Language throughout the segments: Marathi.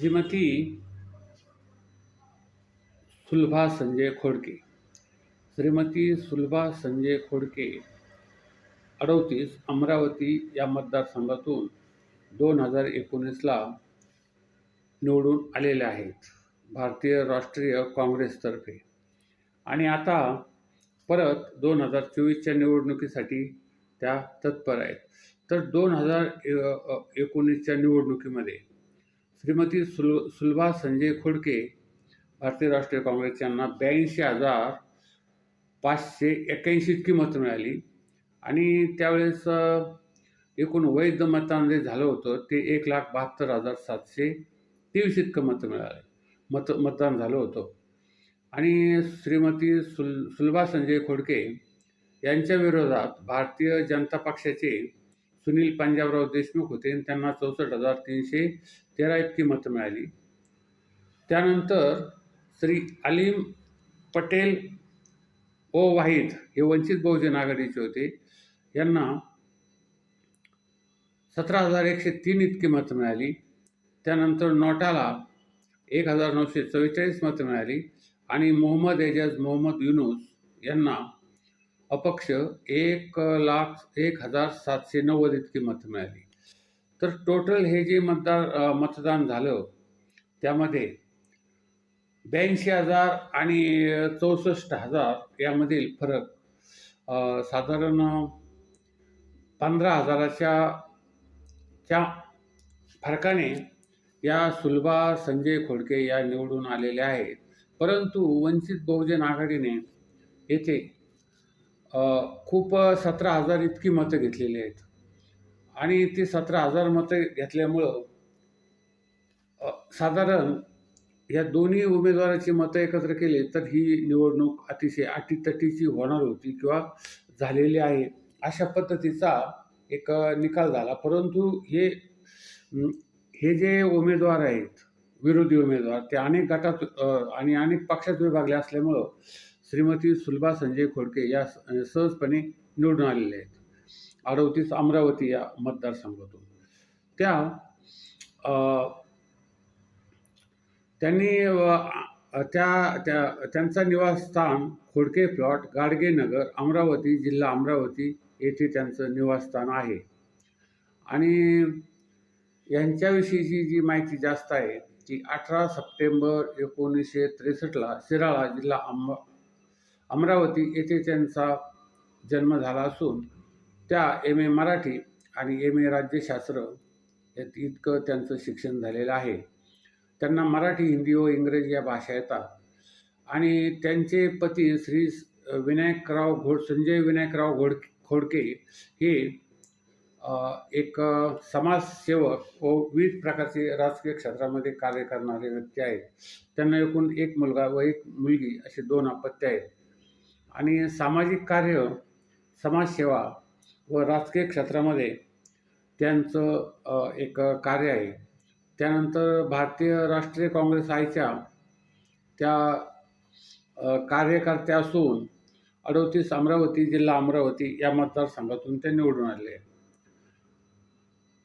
श्रीमती सुलभा संजय खोडके. श्रीमती सुलभा संजय खोडके अडोतीस अमरावती या मतदारसंघातून दोन हजार एकोणीसला निवडून आलेल्या आहेत भारतीय राष्ट्रीय काँग्रेसतर्फे. आणि आता परत दोन हजार चोवीसच्या निवडणुकीसाठी त्या तत्पर आहेत. तर दोन हजार एकोणीसच्या निवडणुकीमध्ये श्रीमती सुल सुलभा संजय खोडके भारतीय राष्ट्रीय काँग्रेस यांना ब्याऐंशी हजार पाचशे एक्याऐंशी इतकी मतं मिळाली. आणि त्यावेळेस एकूण वैध मतदान जे झालं होतं ते एक लाख बहात्तर हजार सातशे तेवीस इतकं मतं मिळाले. मत मतदान झालं होतं. आणि श्रीमती सुल सुलभा संजय खोडके यांच्या विरोधात भारतीय जनता पक्षाचे सुनील पंजाबराव देशमुख होते आणि त्यांना चौसष्ट हजार तीनशे तेरा इतकी मतं मिळाली. त्यानंतर श्री अलीम पटेल ओ वाहिद हे वंचित बहुजन आघाडीचे होते. यांना सतरा हजार एकशे तीन इतकी मतं मिळाली. त्यानंतर नोटाला एक हजार नऊशे चव्वेचाळीस मतं मिळाली आणि मोहम्मद एजाज मोहम्मद युनुस यांना अपक्ष एक लाख एक हजार सातशे नव्वद इतकी मतं मिळाली. तर टोटल हे जे मतदार मतदान झालं त्यामध्ये ब्याऐंशी हजार आणि चौसष्ट हजार यामधील फरक साधारण पंधरा हजाराच्या च्या फरकाने या सुलभा संजय खोडके या निवडून आलेल्या आहेत. परंतु वंचित बहुजन आघाडीने येथे खूप सतरा हजार इतकी मतं घेतलेली आहेत. आणि ती सतरा हजार मतं घेतल्यामुळं साधारण या दोन्ही उमेदवाराची मतं एकत्र केली तर ही निवडणूक अतिशय अटीतटीची होणार होती किंवा झालेली आहे अशा पद्धतीचा एक निकाल झाला. परंतु हे हे जे उमेदवार आहेत विरोधी उमेदवार ते अनेक गटात आणि अनेक पक्षात विभागले असल्यामुळं श्रीमती सुलभा संजय खोडके या सहजपणे निवडून आलेले आहेत. अडवतीस अमरावती या मतदारसंघातून. त्या त्यांनी त्या त्या त्यांचा निवासस्थान खोडके प्लॉट गाडगेनगर अमरावती जिल्हा अमरावती येथे त्यांचं निवासस्थान आहे. आणि यांच्याविषयीची जी माहिती जास्त आहे ती अठरा सप्टेंबर एकोणीसशे त्रेसष्टला शिराळा जिल्हा अम अमरावती येथे त्यांचा जन्म झाला असून त्या एम ए मराठी आणि एम ए राज्यशास्त्र यात इतकं त्यांचं शिक्षण झालेलं आहे. त्यांना मराठी हिंदी व इंग्रजी या भाषा येतात. आणि त्यांचे पती श्री विनायकराव घोड संजय विनायकराव घोड खोडके हे एक समाजसेवक व विविध प्रकारचे राजकीय क्षेत्रामध्ये कार्य करणारे व्यक्ती आहेत. त्यांना एकूण एक मुलगा व एक मुलगी असे दोन अपत्य आहेत. आणि सामाजिक कार्य समाजसेवा व राजकीय क्षेत्रामध्ये त्यांचं एक कार्य आहे. त्यानंतर भारतीय राष्ट्रीय काँग्रेस आयच्या त्या कार्यकर्त्या असून अडोतीस अमरावती जिल्हा अमरावती या मतदारसंघातून ते निवडून आले.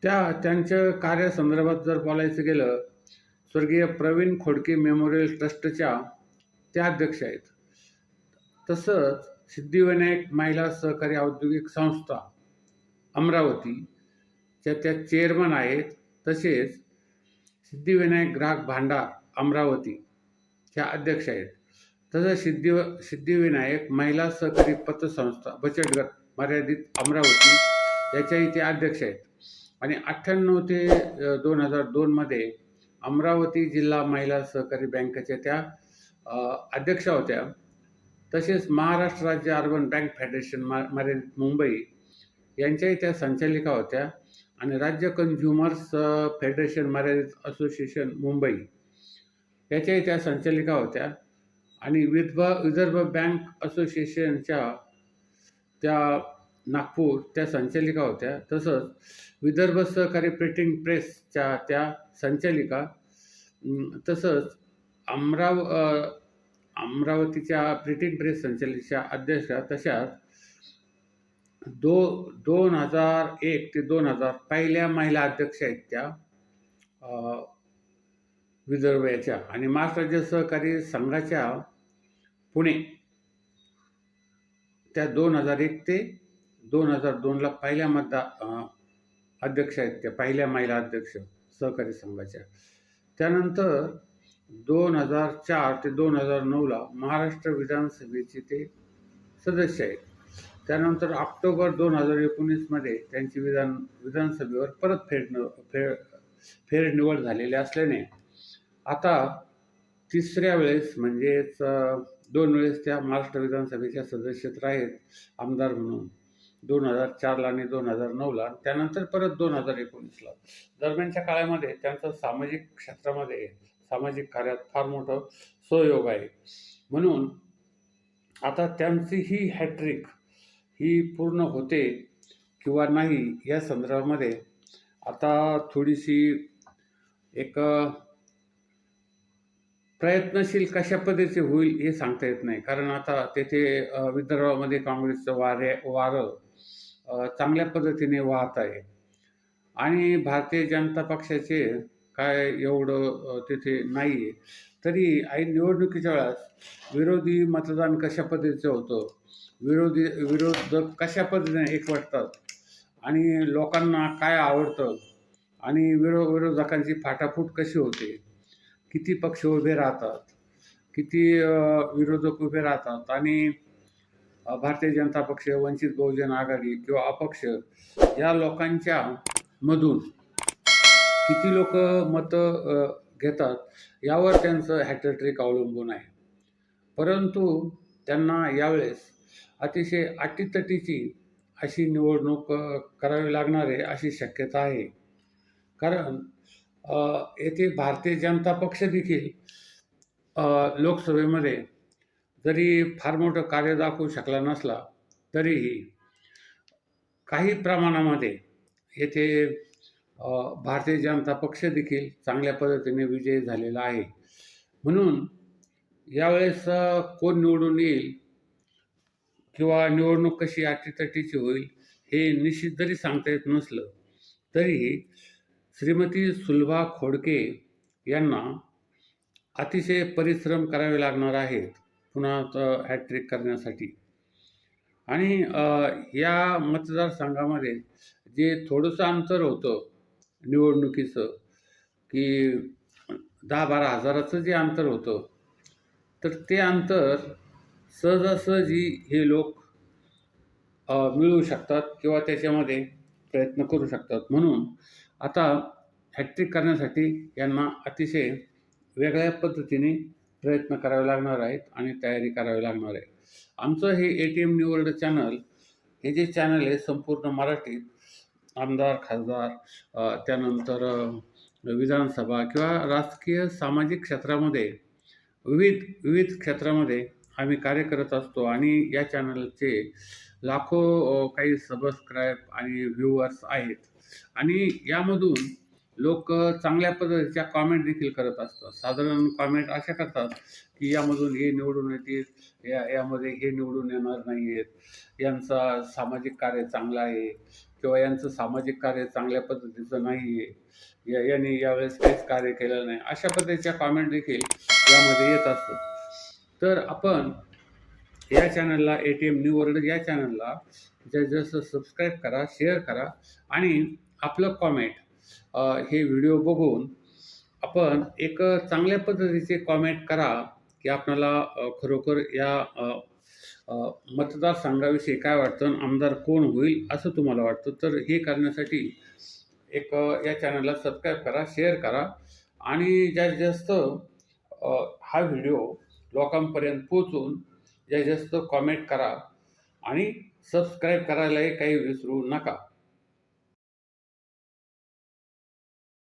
त्या त्यांच्या कार्यासंदर्भात जर बोलायचं गेलं स्वर्गीय प्रवीण खोडके मेमोरियल ट्रस्टच्या त्या अध्यक्ष आहेत. तसंच सिद्धिविनायक महिला सहकारी औद्योगिक संस्था अमरावतीच्या त्या चेअरमन आहेत तसेच सिद्धिविनायक ग्राहक भांडार अमरावतीच्या अध्यक्ष आहेत. तसंच सिद्धी सिद्धिविनायक महिला सहकारी पतसंस्था बचत गट मर्यादित अमरावती याच्याही ते अध्यक्ष आहेत. आणि अठ्ठ्याण्णव ते दोन हजार दोनमध्ये अमरावती जिल्हा महिला सहकारी बँकेच्या त्या अध्यक्षा होत्या. तसेच महाराष्ट्र राज्य अर्बन बँक फेडरेशन मर्यादित मुंबई यांच्याही त्या संचालिका होत्या. आणि राज्य कन्झ्युमर्स फेडरेशन मर्यादित असोसिएशन मुंबई याच्याही त्या संचालिका होत्या. आणि विदर्भ विदर्भ बँक असोसिएशनच्या त्या नागपूर त्या संचालिका होत्या. तसंच विदर्भ सहकारी प्रिंटिंग प्रेसच्या त्या संचालिका तसंच अमराव अमरावतीच्या प्रिंटिंग प्रेस संचालिकाच्या अध्यक्षा तशाच दो दोन हजार एक ते दोन हजार पहिल्या महिला अध्यक्ष आहेत त्या अ, विदर्भ याच्या आणि महाराष्ट्र राज्य सहकारी संघाच्या पुणे. त्या दोन हजार एक ते दोन हजार दोनला पहिल्या मतदा अध्यक्ष आहेत त्या पहिल्या महिला अध्यक्ष सहकारी संघाच्या. त्यानंतर दोन हजार चार ते दोन हजार नऊला महाराष्ट्र विधानसभेचे ते सदस्य आहेत. त्यानंतर ऑक्टोबर दोन हजार एकोणीसमध्ये त्यांची विधान विधानसभेवर परत फेडणं फेर फेरनिवड झालेली असल्याने आता तिसऱ्या वेळेस म्हणजेच दोन वेळेस त्या महाराष्ट्र विधानसभेच्या सदस्य आहेत आमदार म्हणून. दोन हजार चारला आणि दोन हजार नऊला त्यानंतर परत दोन हजार एकोणीसला. दरम्यानच्या काळामध्ये त्यांचं सामाजिक क्षेत्रामध्ये सामाजिक कार्यात फार मोठं सहयोग आहे. म्हणून आता त्यांची ही हॅट्रिक ही पूर्ण होते किंवा नाही या संदर्भामध्ये आता थोडीशी एक प्रयत्नशील कशा पद्धतीचे होईल हे सांगता येत नाही. कारण आता तेथे विदर्भामध्ये काँग्रेसचं वारे वारं चांगल्या पद्धतीने वाहत आहे. आणि भारतीय जनता पक्षाचे काय एवढं तिथे नाही आहे तरी ऐन निवडणुकीच्या वेळात विरोधी मतदान कशा पद्धतीचं होतं? विरोधी विरोधक कशा पद्धतीने एकवटतात आणि लोकांना काय आवडतं? आणि विरो विरोधकांची फाटाफूट कशी होते? किती पक्ष उभे राहतात? किती विरोधक उभे राहतात? आणि भारतीय जनता पक्ष वंचित बहुजन आघाडी किंवा अपक्ष या लोकांच्या मधून किती लोक मतं घेतात यावर त्यांचं हॅटरट्रिक अवलंबून आहे. परंतु त्यांना यावेळेस अतिशय अटीतटीची अशी निवडणूक करावी लागणार आहे अशी शक्यता आहे. कारण येथे भारतीय जनता पक्ष देखील लोकसभेमध्ये जरी फार मोठं कार्य दाखवू शकला नसला तरीही काही प्रमाणामध्ये येथे भारतीय जनता पक्ष देखील चांगल्या पद्धतीने विजयी झालेला आहे. म्हणून यावेळेस कोण निवडून येईल किंवा निवडणूक कशी अटीतटीची होईल हे निश्चित जरी सांगता येत नसलं तरीही श्रीमती सुलभा खोडके यांना अतिशय परिश्रम करावे लागणार आहेत पुन्हा हॅट्रिक करण्यासाठी. आणि या मतदारसंघामध्ये जे थोडंसं अंतर होतं निवडणुकीचं की दहा बारा हजाराचं जे अंतर होतं तर ते अंतर सहजासहजी हे लोक मिळवू शकतात किंवा त्याच्यामध्ये प्रयत्न करू शकतात. म्हणून आता हॅट्रिक करण्यासाठी यांना अतिशय वेगळ्या पद्धतीने प्रयत्न करावे लागणार आहेत आणि तयारी करावी लागणार आहे. आमचं हे A T M new channel हे जे चॅनल आहे संपूर्ण मराठीत आमदार खासदार त्यानंतर विधानसभा किंवा राजकीय सामाजिक क्षेत्रामध्ये विविध विविध क्षेत्रामध्ये आम्ही कार्य करत असतो आणि या चॅनलचे लाखो काही सबस्क्राईब आणि व्ह्यूअर्स आहेत. आणि यामधून लोक चांगल्या पद्धतीच्या कॉमेंट देखील करत असतात. साधारण कॉमेंट अशा करतात की यामधून हे निवडून येतील या यामध्ये हे निवडून येणार नाही आहेत यांचा सामाजिक कार्य चांगलं आहे किंवा यांचं सामाजिक कार्य चांगल्या पद्धतीचं नाही आहे या यांनी यावेळेस काहीच कार्य केलं नाही. अशा पद्धतीच्या कॉमेंट देखील यामध्ये येत असतात. तर आपण या चॅनलला A T M new world या चॅनलला जसं सबस्क्राईब करा शेअर करा आणि आपलं कॉमेंट हे व्हिडिओ बघून आपण एक चांगल्या पद्धतीचे कॉमेंट करा की आपणाला खरोखर या मतदारसंघाविषयी काय वाटतं आमदार कोण होईल असं तुम्हाला वाटतं. तर हे करण्यासाठी एक या चॅनलला सबस्क्राईब करा शेअर करा आणि जास्तीत जास्त हा व्हिडिओ लोकांपर्यंत पोचून जास्तीत जास्त कॉमेंट करा आणि सबस्क्राईब करायलाही काही विसरू नका.